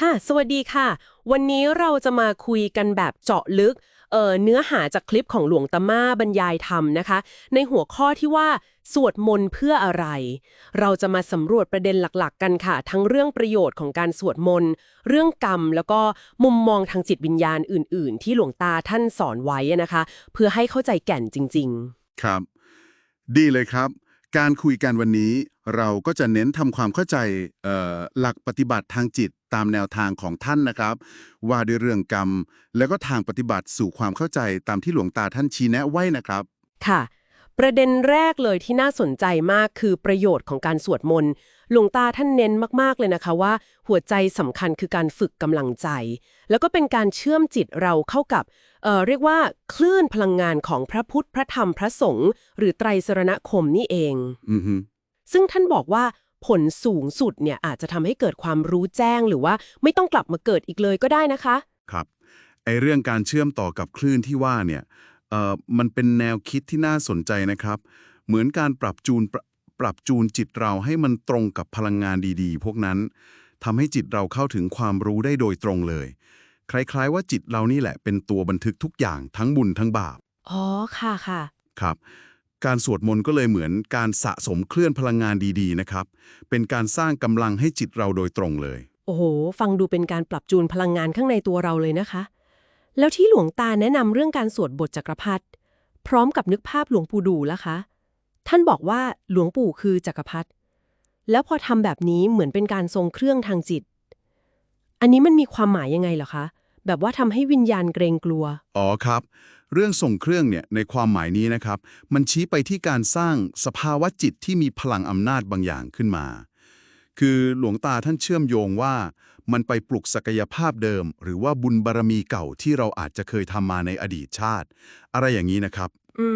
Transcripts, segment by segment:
ค่ะ สวัสดีค่ะ วันนี้เราจะมาคุยกันแบบเจาะลึกเอ่อเนื้อหาจากคลิปของหลวงตาม่าบรรยายธรรมนะคะ ในหัวข้อที่ว่าสวดมนต์เพื่ออะไร เราจะมาสำรวจประเด็นหลักๆ กันค่ะ ทั้งเรื่องประโยชน์ของการสวดมนต์ เรื่องกรรม แล้วก็มุมมองทางจิตวิญญาณอื่น ๆ ที่หลวงตาท่านสอนไว้นะคะ เพื่อให้เข้าใจแก่นจริง ๆ ครับ ดีเลยครับ การคุยกันวันนี้ เราก็จะเน้นทำความเข้าใจเอ่อหลักปฏิบัติทางจิตตามแนวทางของท่านนะครับ ว่าด้วยเรื่องกรรม แล้วก็ทางปฏิบัติสู่ความเข้าใจตามที่หลวงตาท่านชี้แนะไว้นะครับๆค่ะ ประเด็นแรกเลยที่น่าสนใจมากคือประโยชน์ของการสวดมนต์หลวงตาท่านเน้นมากๆเลยนะคะว่า หัวใจสำคัญคือการฝึกกำลังใจ แล้วก็เป็นการเชื่อมจิตเราเข้ากับเอ่อเรียกว่าคลื่นพลังงานของพระพุทธพระธรรมพระสงฆ์หรือไตรสรณคมนี่เอง อือฮึ ซึ่งท่านบอกว่าผลสูงสุดเนี่ยอาจจะทำให้เกิดความรู้แจ้งหรือว่าไม่ต้องกลับมาเกิดอีกเลยก็ได้นะคะ ครับไอเรื่องการเชื่อมต่อกับคลื่นที่ว่าเนี่ยเอ่อมันเป็นแนวคิดที่น่าสนใจนะครับ เหมือนการปรับจูนปรปรับจูนจิตเราให้มันตรงกับพลังงานดีๆ พวกนั้นทำให้จิตเราเข้าถึงความรู้ได้โดยตรงเลย คล้ายๆ ว่าจิตเรานี่แหละเป็นตัวบันทึกทุกอย่างทั้งบุญทั้งบาปอ๋อค่ะค่ะ ครับ การสวดมนต์ก็เลยเหมือนการสะสมเคลื่อนพลังงานดีๆนะครับ เป็นการสร้างกำลังให้จิตเราโดยตรงเลย โอ้โห ฟังดูเป็นการปรับจูนพลังงานข้างในตัวเราเลยนะคะ แล้วที่หลวงตาแนะนำเรื่องการสวดบทจักรพรรดิพร้อมกับนึกภาพหลวงปู่ดูแล้วคะ ท่านบอกว่าหลวงปู่คือจักรพรรดิแล้วพอทำแบบนี้เหมือนเป็นการทรงเครื่องทางจิต อันนี้มันมีความหมายยังไงเหรอคะ แบบว่าทำให้วิญญาณเกรงกลัว อ๋อครับ เรื่องส่งเครื่องเนี่ยในความหมายนี้นะครับ มันชี้ไปที่การสร้างสภาวะจิตที่มีพลังอำนาจบางอย่างขึ้นมา คือหลวงตาท่านเชื่อมโยงว่า มันไปปลุกศักยภาพเดิม หรือว่าบุญบารมีเก่าที่เราอาจจะเคยทำมาในอดีตชาติ อะไรอย่างนี้นะครับ อื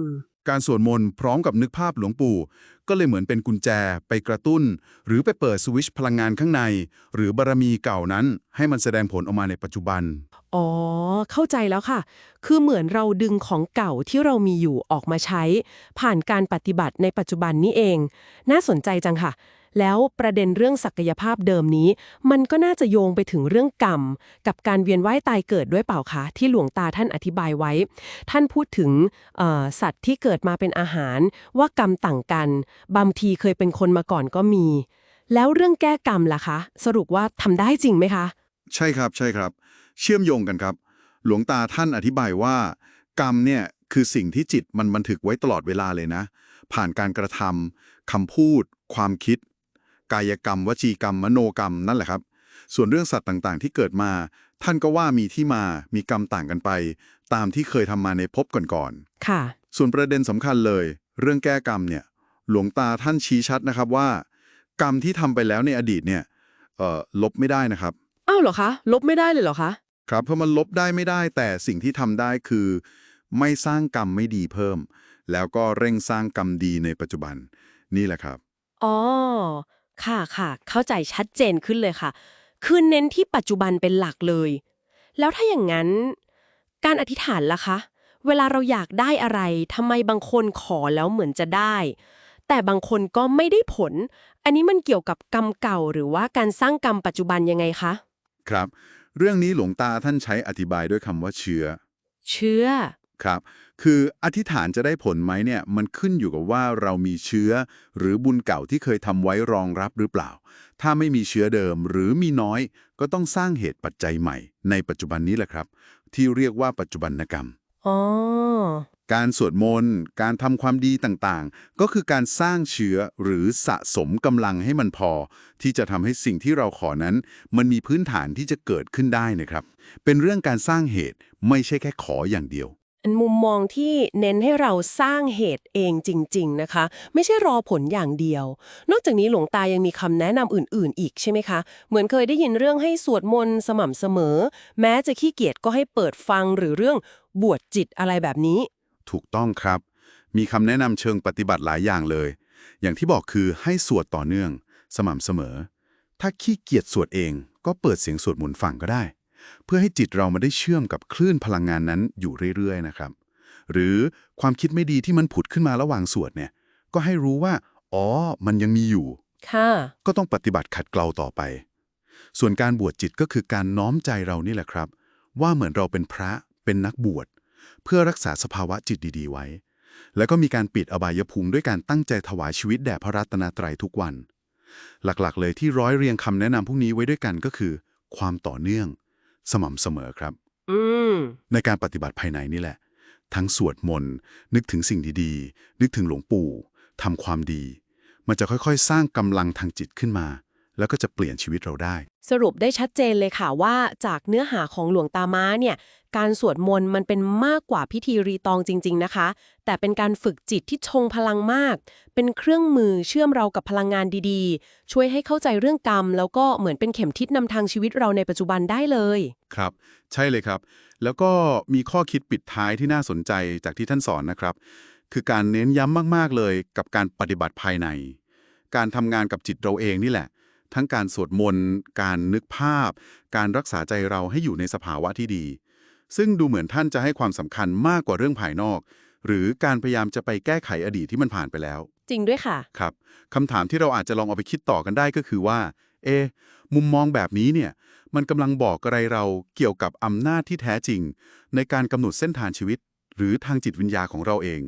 ม การสวดมนต์พร้อมกับนึกภาพหลวงปู่ ก็เลยเหมือนเป็นกุญแจไปกระตุ้น หรือไปเปิดสวิชพลังงานข้างใน หรือบารมีเก่านั้น ให้มันแสดงผลออกมาในปัจจุบัน อ๋อ เข้าใจแล้วค่ะ คือเหมือนเราดึงของเก่าที่เรามีอยู่ออกมาใช้ ผ่านการปฏิบัติในปัจจุบันนี้เอง น่าสนใจจังค่ะ แล้วประเด็นเรื่องศักยภาพเดิมนี้ มันก็น่าจะโยงไปถึงเรื่องกรรม กับการเวียนว่ายตายเกิดด้วยเปล่าคะที่หลวงตาท่านอธิบายไว้ ท่านพูดถึงสัตว์ที่เกิดมาเป็นอาหาร ว่ากรรมต่างกัน บางทีเคยเป็นคนมาก่อนก็มี แล้วเรื่องแก้กรรมล่ะคะ สรุปว่าทำได้จริงไหมคะ ใช่ครับใช่ครับ เชื่อมโยงกันครับ หลวงตาท่านอธิบายว่า กรรมเนี่ยคือสิ่งที่จิตมันบันทึกไว้ตลอดเวลาเลยนะ ผ่านการกระทำคำพูด ความคิด กายกรรม วจีกรรม มโนกรรมนั่นแหละครับ ส่วนเรื่องสัตว์ต่างๆ ที่เกิดมา ท่านก็ว่ามีที่มา มีกรรมต่างกันไป ตามที่เคยทำมาในภพก่อนค่ะๆส่วนประเด็นสำคัญเลย เรื่องแก้กรรมเนี่ย หลวงตาท่านชี้ชัดนะครับว่า กรรมที่ทำไปแล้วในอดีตเนี่ยเอ่อลบไม่ได้นะครับอ้าวเหรอคะ ลบไม่ได้เลยเหรอคะครับเพราะมันลบได้ไม่ได้ แต่สิ่งที่ทำได้คือ ไม่สร้างกรรมไม่ดีเพิ่ม แล้วก็เร่งสร้างกรรมดีในปัจจุบัน นี่แหละครับอ๋อ ค่ะค่ะ เข้าใจชัดเจนขึ้นเลยค่ะ คือเน้นที่ปัจจุบันเป็นหลักเลย แล้วถ้าอย่างนั้น การอธิษฐานล่ะคะ เวลาเราอยากได้อะไรทำไมบางคนขอแล้วเหมือนจะได้ แต่บางคนก็ไม่ได้ผล อันนี้มันเกี่ยวกับกรรมเก่าหรือว่าการสร้างกรรมปัจจุบันยังไงคะ ครับ เรื่องนี้หลวงตาท่านใช้อธิบายด้วยคำว่าเชื้อ เชื่อ ครับ คืออธิษฐานจะได้ผลไหมเนี่ยมันขึ้นอยู่กับว่าเรามีเชื้อ หรือบุญเก่าที่เคยทำไว้รองรับหรือเปล่า ถ้าไม่มีเชื้อเดิมหรือมีน้อย ก็ต้องสร้างเหตุปัจจัยใหม่ ในปัจจุบันนี้แหละครับ ที่เรียกว่าปัจจุบันกรรมอ๋อการสวดมนต์การทำความดีต่างๆ ก็คือการสร้างเชื้อหรือสะสมกำลังให้มันพอ ที่จะทำให้สิ่งที่เราขอนั้น มันมีพื้นฐานที่จะเกิดขึ้นได้นะครับ เป็นเรื่องการสร้างเหตุไม่ใช่แค่ขออย่างเดียวอัน มุมมองที่เน้นให้เราสร้างเหตุเองจริง ๆนะคะ ไม่ใช่รอผลอย่างเดียว นอกจากนี้หลวงตายังมีคำแนะนำอื่น ๆ อีกใช่ไหมคะ เหมือนเคยได้ยินเรื่องให้สวดมนต์สม่ำเสมอ แม้จะขี้เกียจก็ให้เปิดฟังหรือเรื่องบวชจิตอะไรแบบนี้ ถูกต้องครับ มีคำแนะนำเชิงปฏิบัติหลายอย่างเลย อย่างที่บอกคือให้สวดต่อเนื่อง สม่ำเสมอ ถ้าขี้เกียจสวดเองก็เปิดเสียงสวดมนต์ฟังก็ได้ เพื่อให้จิตเรามาได้เชื่อมกับคลื่นพลังงานนั้นอยู่เรื่อยๆนะครับ หรือความคิดไม่ดีที่มันผุดขึ้นมาระหว่างสวดเนี่ย ก็ให้รู้ว่า อ๋อ มันยังมีอยู่ ค่ะ ก็ต้องปฏิบัติขัดเกลาต่อไป ส่วนการบวชจิตก็คือการน้อมใจเรานี่แหละครับ ว่าเหมือนเราเป็นพระเป็นนักบวช เพื่อรักษาสภาวะจิตดี ๆ ไว้ แล้วก็มีการปิดอบายภูมิด้วยการตั้งใจถวายชีวิตแด่พระรัตนตรัยทุกวัน หลักๆ เลยที่ร้อยเรียงคำแนะนำพวกนี้ไว้ด้วยกันก็คือ ความต่อเนื่อง สม่ำเสมอครับอืมในการปฏิบัติภายในนี่แหละ ทั้งสวดมนต์นึกถึงสิ่งดีๆ นึกถึงหลวงปู่ทำความดี มันจะค่อยๆ สร้างกำลังทางจิตขึ้นมา แล้วก็จะเปลี่ยนชีวิตเราได้ สรุปได้ชัดเจนเลยค่ะว่า จากเนื้อหาของหลวงตาม้าเนี่ย การสวดมนต์มันเป็นมากกว่าพิธีรีตองจริง ๆนะคะ แต่เป็นการฝึกจิตที่ชงพลังมาก เป็นเครื่องมือเชื่อมเรากับพลังงานดีๆ ช่วยให้เข้าใจเรื่องกรรม แล้วก็เหมือนเป็นเข็มทิศนำทางชีวิตเราในปัจจุบันได้เลย ครับ ใช่เลยครับ แล้วก็มีข้อคิดปิดท้ายที่น่าสนใจจากที่ท่านสอนนะครับ คือการเน้นย้ำมากๆเลยกับการปฏิบัติภายใน การทำงานกับจิตเราเองนี่แหละ ทั้งการสวดมนต์ การนึกภาพ การรักษาใจเราให้อยู่ในสภาวะที่ดี ซึ่งดูเหมือนท่านจะให้ความสำคัญมากกว่าเรื่องภายนอก หรือการพยายามจะไปแก้ไขอดีตที่มันผ่านไปแล้ว จริงด้วยค่ะ ครับคำถามที่เราอาจจะลองเอาไปคิดต่อกันได้ก็คือว่า เอะมุมมองแบบนี้เนี่ย มันกำลังบอกอะไรเราเกี่ยวกับอำนาจที่แท้จริง ในการกำหนดเส้นทางชีวิต หรือทางจิตวิญญาณของเราเอง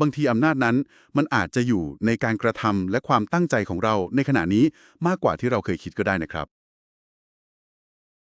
บางทีอำนาจนั้นมันอาจจะอยู่ในการกระทำและความตั้งใจของเราในขณะนี้มากกว่าที่เราเคยคิดก็ได้นะครับ